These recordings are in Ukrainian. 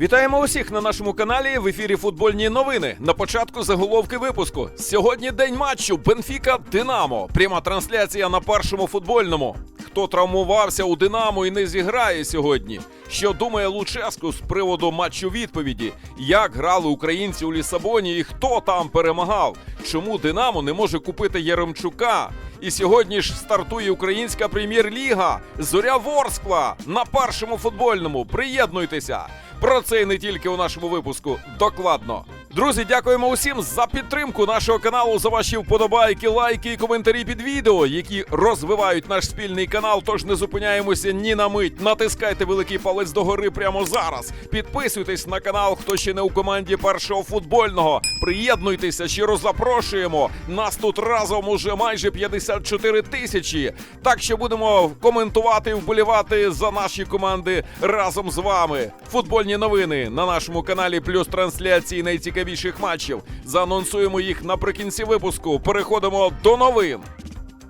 Вітаємо усіх на нашому каналі в ефірі футбольні новини. На початку заголовки випуску. Сьогодні день матчу Бенфіка Динамо. Пряма трансляція на першому футбольному. Хто травмувався у Динамо і не зіграє сьогодні? Що думає Луческу з приводу матчу відповіді? Як грали українці у Лісабоні і хто там перемагав? Чому Динамо не може купити Яремчука? І сьогодні ж стартує українська прем'єр-ліга. Зоря Ворскла на першому футбольному. Приєднуйтеся. Про це і не тільки у нашому випуску. Докладно. Друзі, дякуємо усім за підтримку нашого каналу, за ваші вподобайки, лайки і коментарі під відео, які розвивають наш спільний канал. Тож не зупиняємося ні на мить. Натискайте великий палець догори прямо зараз. Підписуйтесь на канал, хто ще не у команді першого футбольного. Приєднуйтеся, щиро запрошуємо. Нас тут разом уже майже 54 тисячі. Так що будемо коментувати і вболівати за наші команди разом з вами. Футбольні новини на нашому каналі, плюс трансляції найцікавіших матчів. Заанонсуємо їх наприкінці випуску. Переходимо до новин.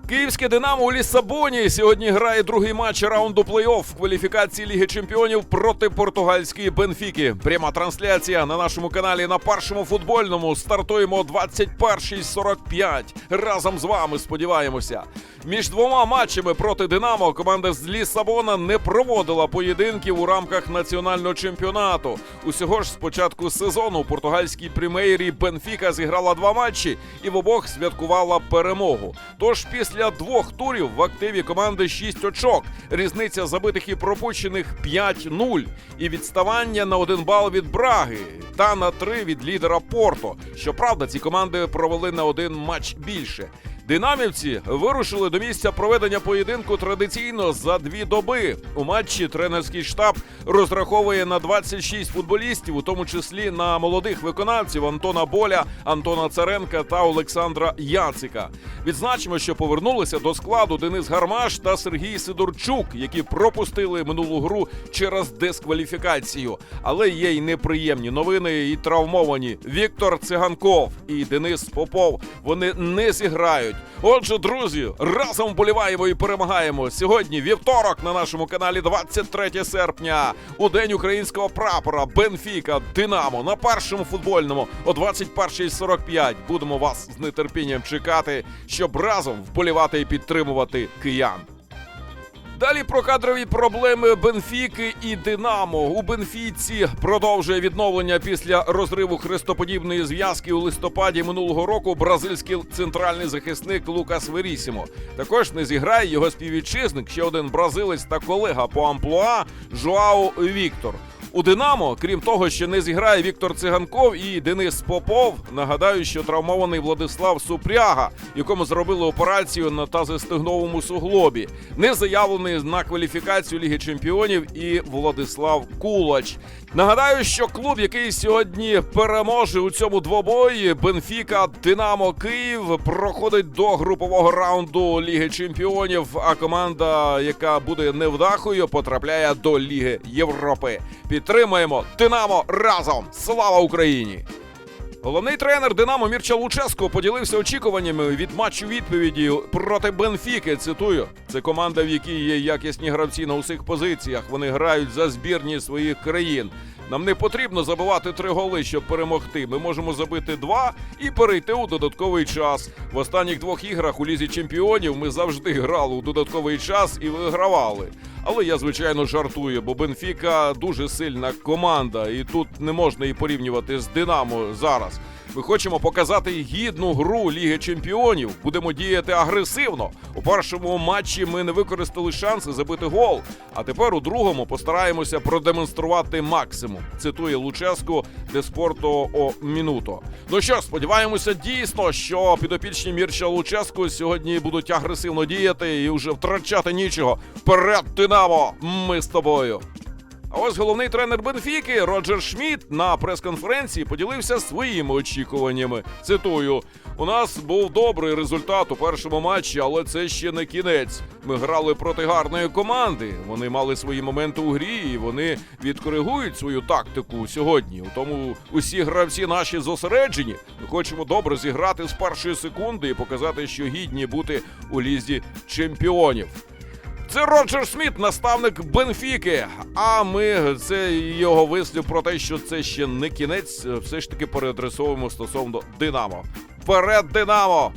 Київське Динамо у Лісабоні сьогодні грає другий матч раунду плей-офф кваліфікації Ліги Чемпіонів проти португальської Бенфіки. Пряма трансляція на нашому каналі на першому футбольному. Стартуємо о 21.45. Разом з вами сподіваємося. Між двома матчами проти Динамо команда з Лісабона не проводила поєдинків у рамках національного чемпіонату. Усього ж з початку сезону португальській прем'єрі Бенфіка зіграла два матчі і в обох святкувала перемогу. Тож після двох турів в активі команди 6 очок. Різниця забитих і пропущених 5-0. І відставання на один бал від Браги та на три від лідера Порто. Щоправда, ці команди провели на один матч більше. Динамівці вирушили до місця проведення поєдинку традиційно за дві доби. У матчі тренерський штаб розраховує на 26 футболістів, у тому числі на молодих виконавців Антона Боля, Антона Царенка та Олександра Яцика. Відзначимо, що повернулися до складу Денис Гармаш та Сергій Сидорчук, які пропустили минулу гру через дискваліфікацію. Але є й неприємні новини і травмовані. Віктор Циганков і Денис Попов вони не зіграють. Отже, друзі, разом вболіваємо і перемагаємо. Сьогодні вівторок на нашому каналі 23 серпня. У день українського прапора Бенфіка Динамо на першому футбольному о 21.45. Будемо вас з нетерпінням чекати, щоб разом вболівати і підтримувати киян. Далі про кадрові проблеми Бенфіки і Динамо. У Бенфіці продовжує відновлення після розриву хрестоподібної зв'язки у листопаді минулого року бразильський центральний захисник Лукас Верісімо. Також не зіграє його співвітчизник, ще один бразилець та колега по амплуа Жуау Віктор. У Динамо, крім того, що не зіграє Віктор Циганков і Денис Попов. Нагадаю, що травмований Владислав Супряга, якому зробили операцію на тазостегновому суглобі, не заявлений на кваліфікацію Ліги Чемпіонів і Владислав Кулач. Нагадаю, що клуб, який сьогодні переможе у цьому двобої, Бенфіка Динамо Київ, проходить до групового раунду Ліги Чемпіонів. А команда, яка буде невдахою, потрапляє до Ліги Європи. Підтримуємо Динамо разом! Слава Україні! Головний тренер Динамо Мірча Луческо поділився очікуваннями від матчу відповіді проти Бенфіки. Цитую: це команда, в якій є якісні гравці на усіх позиціях. Вони грають за збірні своїх країн. Нам не потрібно забивати три голи, щоб перемогти. Ми можемо забити два і перейти у додатковий час. В останніх двох іграх у лізі чемпіонів ми завжди грали у додатковий час і вигравали. Але я звичайно жартую, бо Бенфіка дуже сильна команда, і тут не можна її порівнювати з Динамо зараз. Ми хочемо показати гідну гру Ліги Чемпіонів. Будемо діяти агресивно. У першому матчі ми не використали шанси забити гол. А тепер у другому постараємося продемонструвати максимум. Цитує Луческу де спорту о мінуто. Ну що, сподіваємося, дійсно, що підопічні Мірча Луческу сьогодні будуть агресивно діяти і вже втрачати нічого. Вперед, Динамо! Ми з тобою. А ось головний тренер Бенфіки Роджер Шміт на прес-конференції поділився своїми очікуваннями. Цитую: у нас був добрий результат у першому матчі, але це ще не кінець. Ми грали проти гарної команди. Вони мали свої моменти у грі, і вони відкоригують свою тактику сьогодні. У тому усі гравці наші зосереджені. Ми хочемо добре зіграти з першої секунди і показати, що гідні бути у лізі чемпіонів. Це Роджер Сміт, наставник Бенфіки. А ми це його вислів про те, що це ще не кінець, все ж таки переадресовуємо стосовно Динамо. Вперед, Динамо!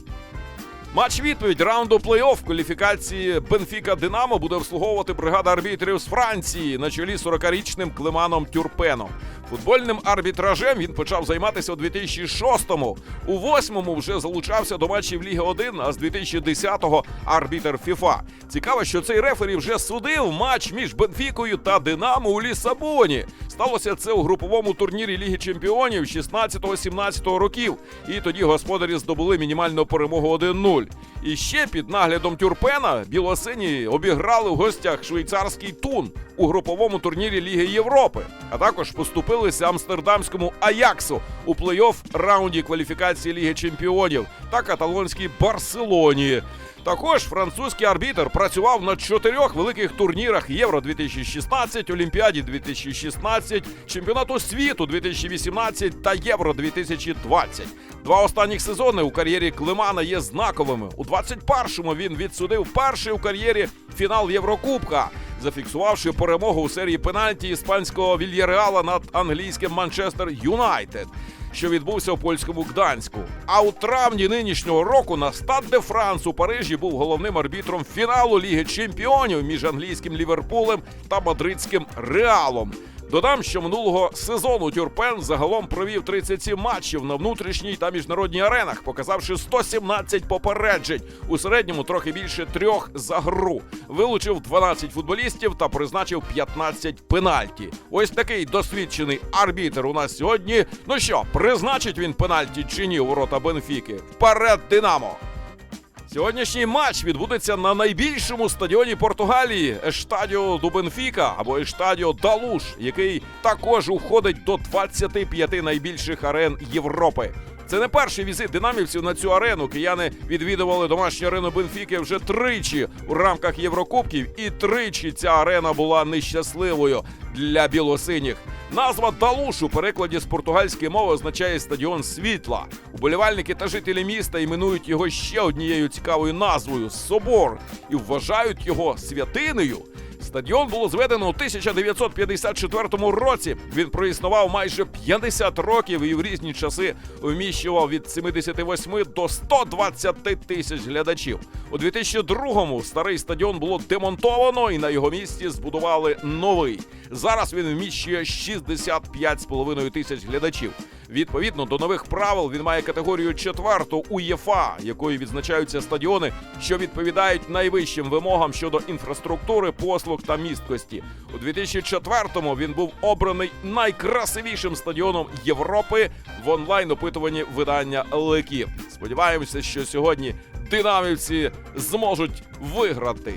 Матч відповідь раунду плей-офф кваліфікації Бенфіка Динамо буде обслуговувати бригада арбітрів з Франції на чолі з 40-річним Климаном Тюрпеном. Футбольним арбітражем він почав займатися у 2006-му. У 8-му вже залучався до матчів Ліги 1, а з 2010-го арбітер ФІФА. Цікаво, що цей рефері вже судив матч між Бенфікою та Динамо у Лісабоні. Сталося це у груповому турнірі Ліги Чемпіонів 16-17 років. І тоді господарі здобули мінімальну перемогу 1-0. І ще під наглядом Тюрпена білосині обіграли в гостях швейцарський тун у груповому турнірі Ліги Європи, а також поступилися амстердамському Аяксу у плей-офф раунді кваліфікації Ліги Чемпіонів та каталонській Барселоні. Також французький арбітр працював на чотирьох великих турнірах Євро 2016, Олімпіаді 2016, Чемпіонату світу 2018 та Євро 2020. Два останніх сезони у кар'єрі Климана є знаковими. У 21-му він відсудив перший у кар'єрі фінал Єврокубка, зафіксувавши перемогу у серії пенальті іспанського Вільяреала над англійським Манчестер Юнайтед що відбувся у польському Гданську. А у травні нинішнього року на Стад де Франс у Парижі був головним арбітром фіналу Ліги Чемпіонів між англійським Ліверпулем та мадридським Реалом. Додам, що минулого сезону Тюрпен загалом провів 37 матчів на внутрішній та міжнародній аренах, показавши 117 попереджень у середньому трохи більше трьох за гру. Вилучив 12 футболістів та призначив 15 пенальті. Ось такий досвідчений арбітер у нас сьогодні. Ну що, призначить він пенальті чи ні у ворота Бенфіки? Вперед, Динамо! Сьогоднішній матч відбудеться на найбільшому стадіоні Португалії Ештадіо Дубенфіка або Ештадіо Далуш, який також уходить до 25 найбільших арен Європи. Це не перший візит динамівців на цю арену. Кияни відвідували домашню арену Бенфіки вже тричі у рамках Єврокубків, і тричі ця арена була нещасливою для білосиніх. Назва Далуш у перекладі з португальської мови означає стадіон світла. Уболівальники та жителі міста іменують його ще однією цікавою назвою Собор і вважають його святинею. Стадіон було зведено у 1954 році. Він проіснував майже 50 років і в різні часи вміщував від 78 до 120 тисяч глядачів. У 2002-му старий стадіон було демонтовано і на його місці збудували новий. Зараз він вміщує 65,5 тисяч глядачів. Відповідно до нових правил він має категорію четверту УЄФА, якою відзначаються стадіони, що відповідають найвищим вимогам щодо інфраструктури, послуг та місткості. У 2004-му він був обраний найкрасивішим стадіоном Європи в онлайн опитуванні видання Лекіп. Сподіваємося, що сьогодні динамівці зможуть виграти.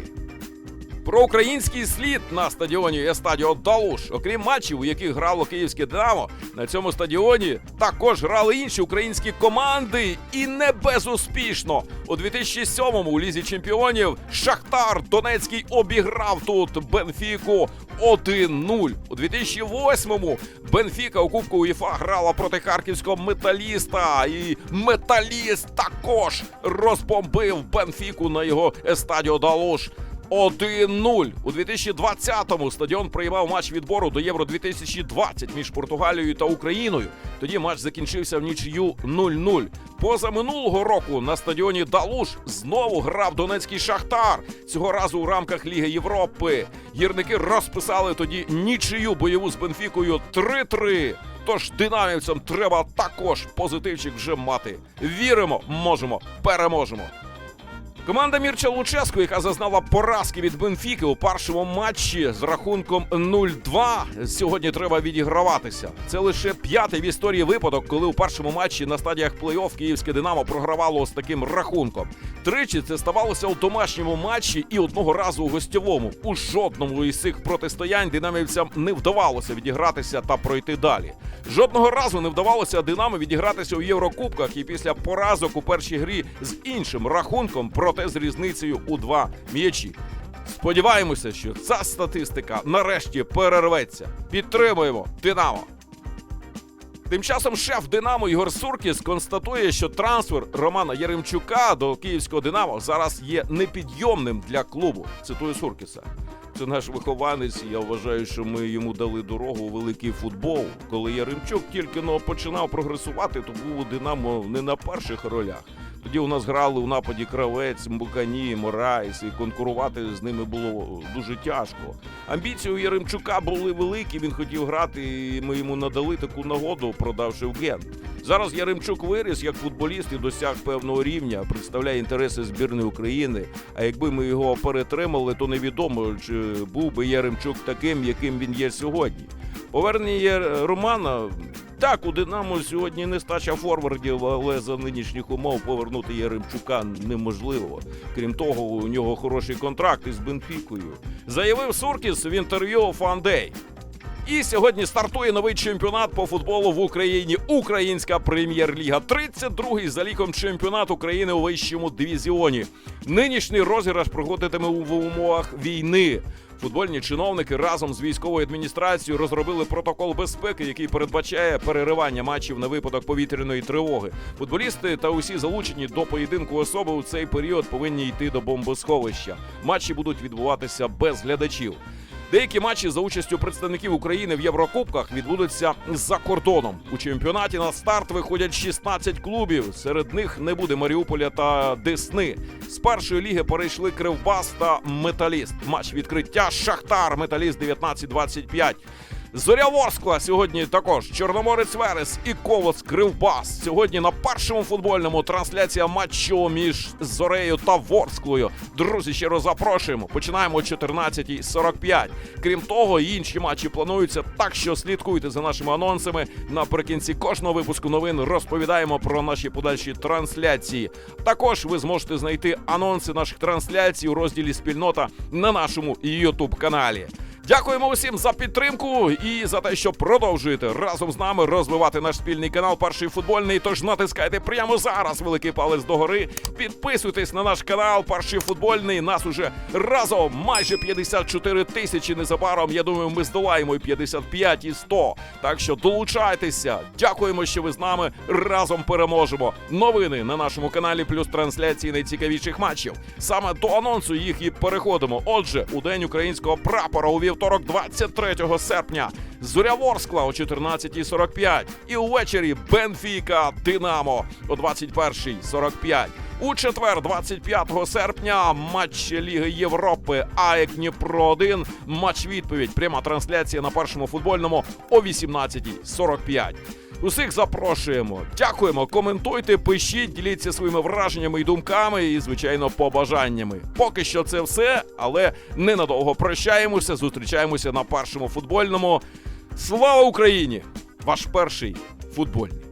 Про український слід на стадіоні Естадіо Далуш. Окрім матчів, у яких грало київське Динамо, на цьому стадіоні також грали інші українські команди, і не безуспішно. У 2007-му у лізі чемпіонів Шахтар Донецький обіграв тут Бенфіку 1-0. У 2008-му Бенфіка у Кубку УЄФА грала проти харківського металіста. І металіст також розбомбив Бенфіку на його Естадіо Далуш. 1-0. у 2020-му стадіон приймав матч відбору до Євро 2020 між Португалією та Україною. Тоді матч закінчився в нічию 0-0. Поза минулого року на стадіоні Далуш знову грав Донецький Шахтар. Цього разу у рамках Ліги Європи. Гірники розписали тоді нічию бойову з Бенфікою 3-3. Тож динамівцям треба також позитивчик вже мати. Віримо, можемо, переможемо. Команда Мірча Луческу, яка зазнала поразки від Бенфіки у першому матчі з рахунком 0-2, сьогодні треба відіграватися. Це лише п'ятий в історії випадок, коли у першому матчі на стадіях плей-офф київське Динамо програвало з таким рахунком. Тричі це ставалося у домашньому матчі і одного разу у гостьовому. У жодному із цих протистоянь динамівцям не вдавалося відігратися та пройти далі. Жодного разу не вдавалося Динамо відігратися у Єврокубках і після поразок у першій грі з іншим рахунком, проте з різницею у два м'ячі. Сподіваємося, що ця статистика нарешті перерветься. Підтримуємо Динамо! Тим часом шеф Динамо Ігор Суркіс констатує, що трансфер Романа Яремчука до київського Динамо зараз є непідйомним для клубу. Цитую Суркіса. Це наш вихованець. Я вважаю, що ми йому дали дорогу у великий футбол. Коли Яремчук тільки но починав прогресувати, то був у Динамо не на перших ролях. Тоді у нас грали у нападі Кравець, Мбукані, Морайс, і конкурувати з ними було дуже тяжко. Амбіції у Яремчука були великі. Він хотів грати, і ми йому надали таку нагоду, продавши в Гент. Зараз Яремчук виріс як футболіст і досяг певного рівня, представляє інтереси збірної України. А якби ми його перетримали, то невідомо, чи був би Яремчук таким, яким він є сьогодні. Повернення Романа. Так, у Динамо сьогодні нестача форвардів, але за нинішніх умов повернути Яремчука неможливо. Крім того, у нього хороший контракт із Бенфікою. Заявив Суркіс в інтерв'ю Фандей. І сьогодні стартує новий чемпіонат по футболу в Україні. Українська прем'єр-ліга. 32-й за ліком чемпіонат України у вищому дивізіоні. Нинішній розіграш проходитиме в умовах війни. Футбольні чиновники разом з військовою адміністрацією розробили протокол безпеки, який передбачає переривання матчів на випадок повітряної тривоги. Футболісти та усі залучені до поєдинку особи у цей період повинні йти до бомбосховища. Матчі будуть відбуватися без глядачів. Деякі матчі за участю представників України в Єврокубках відбудуться за кордоном. У чемпіонаті на старт виходять 16 клубів. Серед них не буде Маріуполя та Десни. З першої ліги перейшли Кривбас та Металіст. Матч відкриття Шахтар Металіст 19-25. Зоря Ворскла сьогодні також Чорноморець Верес і Колос Кривбас. Сьогодні на першому футбольному трансляція матчу між Зорею та Ворсклою. Друзі, ще раз запрошуємо. Починаємо о 14.45. Крім того, інші матчі плануються. Так що слідкуйте за нашими анонсами. Наприкінці кожного випуску новин розповідаємо про наші подальші трансляції. Також ви зможете знайти анонси наших трансляцій у розділі Спільнота на нашому youtube каналі. Дякуємо усім за підтримку і за те, що продовжуєте разом з нами розвивати наш спільний канал Перший футбольний. Тож натискайте прямо зараз великий палець догори. Підписуйтесь на наш канал Перший футбольний. Нас уже разом майже 54 тисячі. Незабаром я думаю, ми здолаємо і 55 і 100. Так що долучайтеся. Дякуємо, що ви з нами разом переможемо. Новини на нашому каналі, плюс трансляції найцікавіших матчів. Саме до анонсу їх і переходимо. Отже, у день українського прапора у вівторок, 23 серпня. Зоря Ворскла о 14.45. І увечері Бенфіка Динамо о 21.45. У четвер, 25 серпня, матч Ліги Європи АЕК Дніпро 1. Матч відповідь. Пряма трансляція на першому футбольному о 18.45. Усіх запрошуємо. Дякуємо. Коментуйте, пишіть, діліться своїми враженнями і думками, і, звичайно, побажаннями. Поки що це все, але ненадовго прощаємося. Зустрічаємося на першому футбольному. Слава Україні! Ваш перший футбольний.